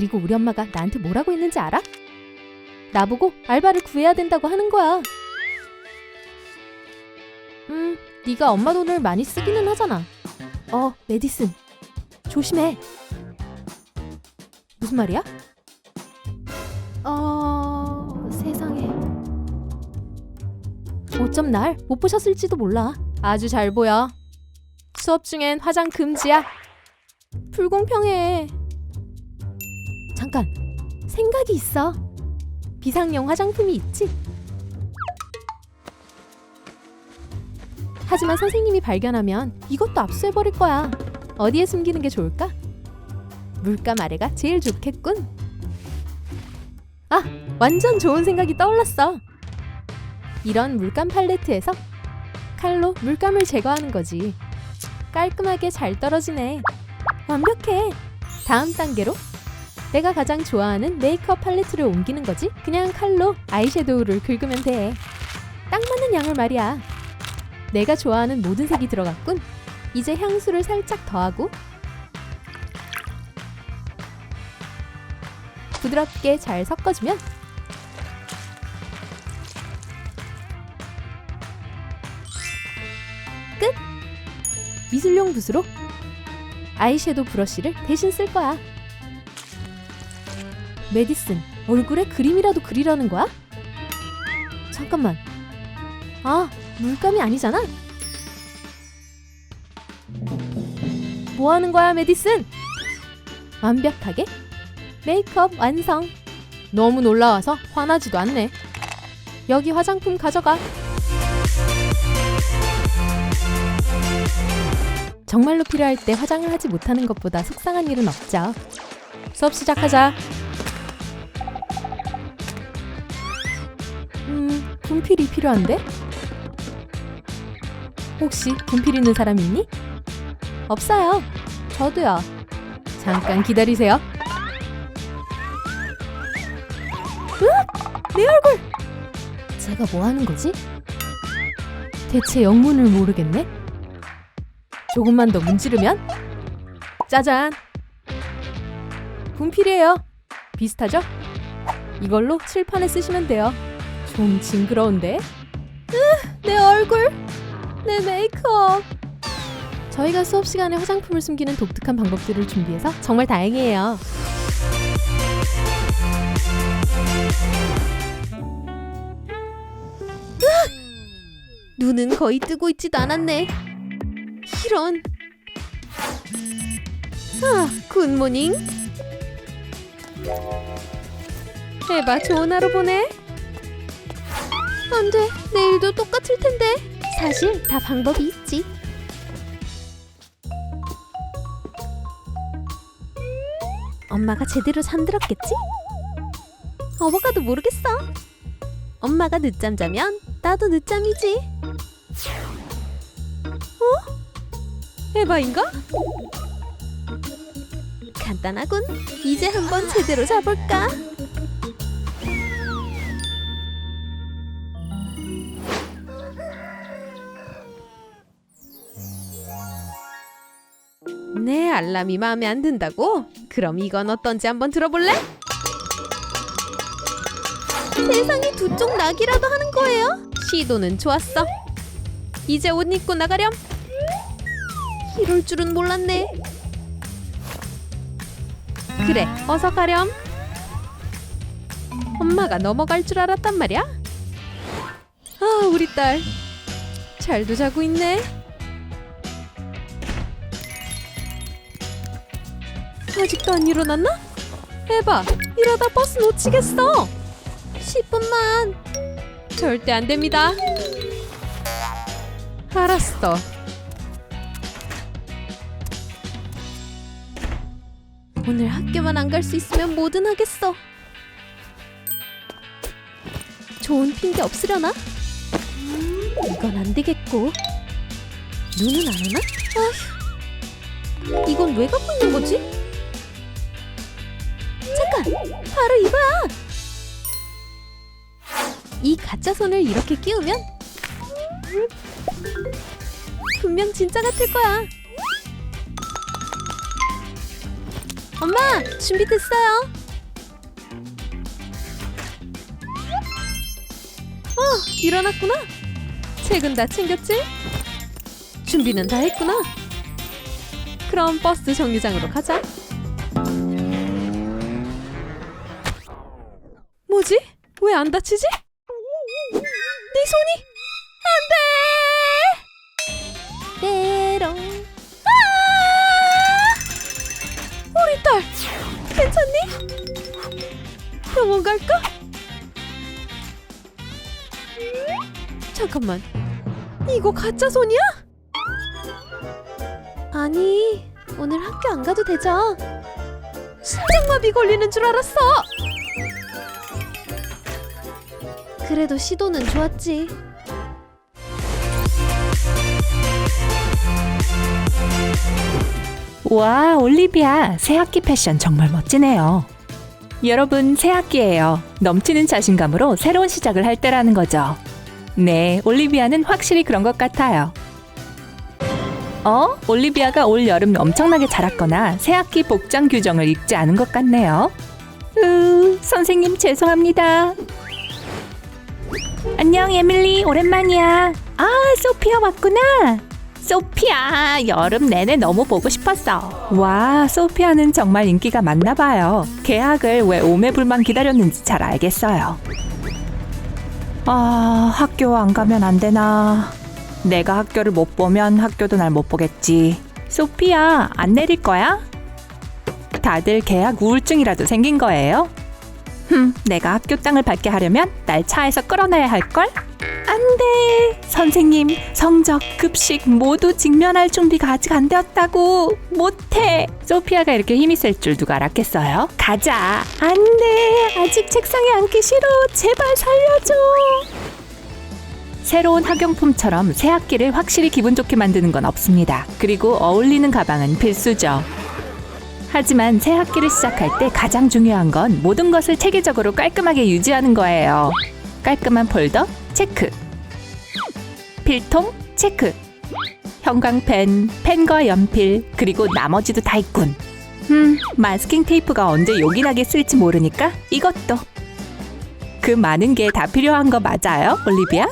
그리고 우리 엄마가 나한테 뭐라고 했는지 알아? 나보고 알바를 구해야 된다고 하는 거야. 음, 네가 엄마 돈을 많이 쓰기는 하잖아. 어, 메디슨. 조심해. 무슨 말이야? 어, 세상에. 어쩜 날 못 보셨을지도 몰라. 아주 잘 보여. 수업 중엔 화장 금지야. 불공평해. 잠깐, 생각이 있어. 비상용 화장품이 있지? 하지만 선생님이 발견하면 이것도 압수해버릴 거야. 어디에 숨기는 게 좋을까? 물감 아래가 제일 좋겠군. 아, 완전 좋은 생각이 떠올랐어. 이런 물감 팔레트에서 칼로 물감을 제거하는 거지. 깔끔하게 잘 떨어지네. 완벽해. 다음 단계로 내가 가장 좋아하는 메이크업 팔레트를 옮기는 거지. 그냥 칼로 아이섀도우를 긁으면 돼. 딱 맞는 양을 말이야. 내가 좋아하는 모든 색이 들어갔군. 이제 향수를 살짝 더하고 부드럽게 잘 섞어주면 끝! 미술용 붓으로 아이섀도우 브러쉬를 대신 쓸 거야. 메디슨, 얼굴에 그림이라도 그리려는 거야? 잠깐만. 아, 물감이 아니잖아? 뭐 하는 거야, 메디슨? 완벽하게 메이크업 완성. 너무 놀라워서 화나지도 않네. 여기 화장품 가져가. 정말로 필요할 때 화장을 하지 못하는 것보다 속상한 일은 없죠. 수업 시작하자. 분필이 필요한데? 혹시 분필 있는 사람 있니? 없어요. 저도요. 잠깐 기다리세요. 으악! 내 얼굴! 제가 뭐 하는 거지? 대체 영문을 모르겠네? 조금만 더 문지르면? 짜잔! 분필이에요. 비슷하죠? 이걸로 칠판에 쓰시면 돼요. 좀 징그러운데? 으, 내 얼굴! 내 메이크업! 저희가 수업 시간에 화장품을 숨기는 독특한 방법들을 준비해서 정말 다행이에요. 눈은 거의 뜨고 있지도 않았네. 이런. 아, 굿모닝. 에바 좋은 하루 보내. 안 돼. 내일도 똑같을 텐데. 사실 다 방법이 있지. 엄마가 제대로 잠들었겠지? 어버가도 모르겠어. 엄마가 늦잠 자면 나도 늦잠이지. 어? 에바인가? 간단하군. 이제 한번 제대로 자볼까? 내 알람이 마음에 안 든다고? 그럼 이건 어떤지 한번 들어볼래? 세상에 두쪽 낙이라도 하는 거예요? 시도는 좋았어. 이제 옷 입고 나가렴. 이럴 줄은 몰랐네. 그래, 어서 가렴. 엄마가 넘어갈 줄 알았단 말이야. 아, 우리 딸. 잘도 자고 있네. 아직도 안 일어났나? 에바, 이러다 버스 놓치겠어. 10분만. 절대 안 됩니다. 알았어. 오늘 학교만 안 갈 수 있으면 뭐든 하겠어. 좋은 핑계 없으려나? 이건 안 되겠고. 눈은 안 오나? 아휴. 이건 왜 갖고 있는 거지? 바로 이거야! 이 가짜 손을 이렇게 끼우면 분명 진짜 같을 거야. 엄마, 준비됐어요. 어, 일어났구나. 책은 다 챙겼지? 준비는 다 했구나. 그럼 버스 정류장으로 가자. 뭐지? 왜 안 다치지? 내 손이 안 돼! 때롱. 아! 우리 딸 괜찮니? 병원 갈까? 잠깐만. 이거 가짜 손이야? 아니, 오늘 학교 안 가도 되죠? 심장마비 걸리는 줄 알았어. 그래도 시도는 좋았지. 와, 올리비아, 새학기 패션 정말 멋지네요. 여러분, 새학기예요. 넘치는 자신감으로 새로운 시작을 할 때라는 거죠. 네, 올리비아는 확실히 그런 것 같아요. 어? 올리비아가 올 여름 엄청나게 자랐거나 새학기 복장 규정을 읽지 않은 것 같네요. 으, 선생님 죄송합니다. 안녕, 에밀리. 오랜만이야. 아, 소피아 왔구나. 소피아 여름 내내 너무 보고 싶었어. 와 소피아는 정말 인기가 많나 봐요. 개학을 왜 오매불만 기다렸는지 잘 알겠어요. 아 학교 안 가면 안 되나? 내가 학교를 못 보면 학교도 날 못 보겠지. 소피아 안 내릴 거야? 다들 개학 우울증이라도 생긴 거예요? 흠, 내가 학교 땅을 밟게 하려면 날 차에서 끌어내야 할 걸? 안 돼. 선생님, 성적, 급식 모두 직면할 준비가 아직 안 되었다고. 못해. 소피아가 이렇게 힘이 셀 줄 누가 알았겠어요? 가자. 안 돼. 아직 책상에 앉기 싫어. 제발 살려줘. 새로운 학용품처럼 새 학기를 확실히 기분 좋게 만드는 건 없습니다. 그리고 어울리는 가방은 필수죠. 하지만 새 학기를 시작할 때 가장 중요한 건 모든 것을 체계적으로 깔끔하게 유지하는 거예요. 깔끔한 폴더 체크. 필통 체크. 형광펜, 펜과 연필, 그리고 나머지도 다 있군. 음, 마스킹 테이프가 언제 요긴하게 쓸지 모르니까 이것도. 그 많은 게 다 필요한 거 맞아요, 올리비아?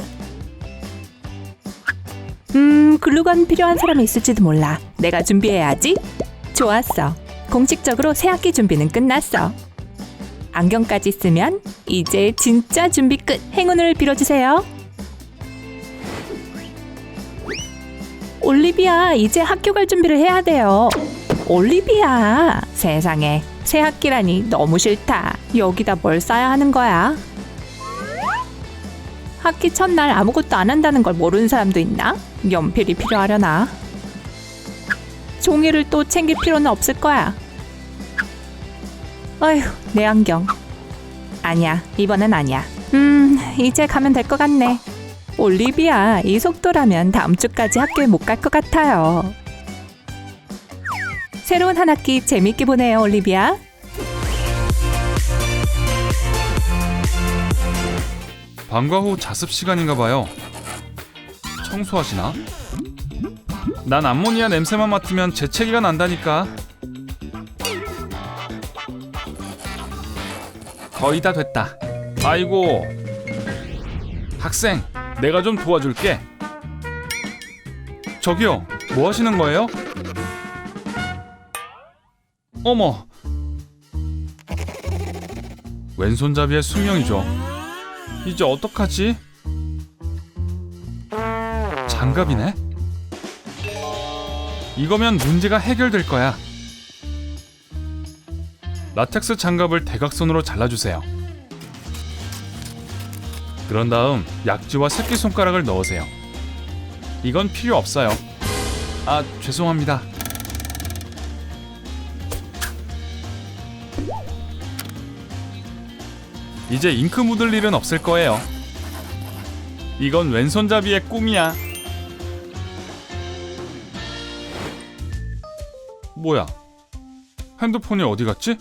음, 글루건 필요한 사람이 있을지도 몰라. 내가 준비해야지. 좋았어. 공식적으로 새학기 준비는 끝났어. 안경까지 쓰면 이제 진짜 준비 끝. 행운을 빌어주세요. 올리비아, 이제 학교 갈 준비를 해야 돼요. 올리비아, 세상에 새 학기라니 너무 싫다. 여기다 뭘 써야 하는 거야? 학기 첫날 아무것도 안 한다는 걸 모르는 사람도 있나? 연필이 필요하려나? 종이를 또 챙길 필요는 없을 거야. 어휴, 내 안경. 아니야, 이번엔 아니야. 음, 이제 가면 될 것 같네. 올리비아, 이 속도라면 다음 주까지 학교에 못 갈 것 같아요. 새로운 한 학기 재밌게 보내요, 올리비아. 방과 후 자습 시간인가 봐요. 청소하시나? 난 암모니아 냄새만 맡으면 재채기가 난다니까. 거의 다 됐다. 아이고. 학생, 내가 좀 도와줄게. 저기요, 뭐 하시는 거예요? 어머. 왼손잡이의 숙명이죠. 이제 어떡하지? 장갑이네? 이거면 문제가 해결될 거야. 라텍스 장갑을 대각선으로 잘라주세요. 그런 다음 약지와 새끼손가락을 넣으세요. 이건 필요 없어요. 아, 죄송합니다. 이제 잉크 묻을 일은 없을 거예요. 이건 왼손잡이의 꿈이야. 뭐야? 핸드폰이 어디 갔지?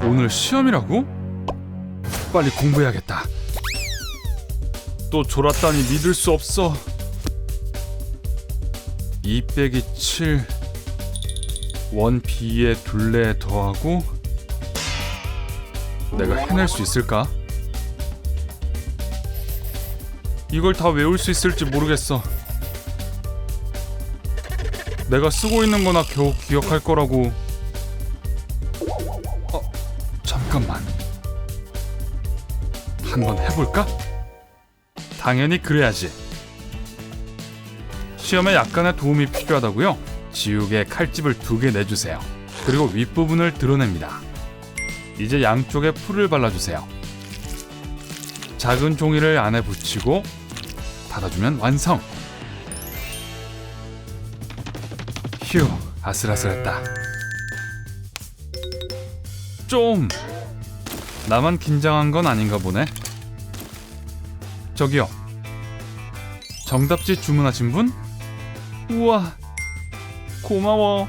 오늘 시험이라고? 빨리 공부해야겠다. 또 졸았다니 믿을 수 없어. 2 빼기 7원 B에 둘레 더하고 내가 해낼 수 있을까? 이걸 다 외울 수 있을지 모르겠어. 내가 쓰고 있는 거나 겨우 기억할 거라고. 어, 잠깐만. 한번 해볼까? 당연히 그래야지. 시험에 약간의 도움이 필요하다고요? 지우개 칼집을 두 개 내주세요. 그리고 윗부분을 드러냅니다. 이제 양쪽에 풀을 발라주세요. 작은 종이를 안에 붙이고 닫아주면 완성. 아슬아슬했다. 좀 나만 긴장한 건 아닌가 보네. 저기요. 정답지 주문하신 분? 우와. 고마워.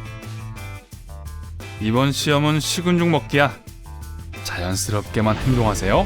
이번 시험은 식은 죽 먹기야. 자연스럽게만 행동하세요.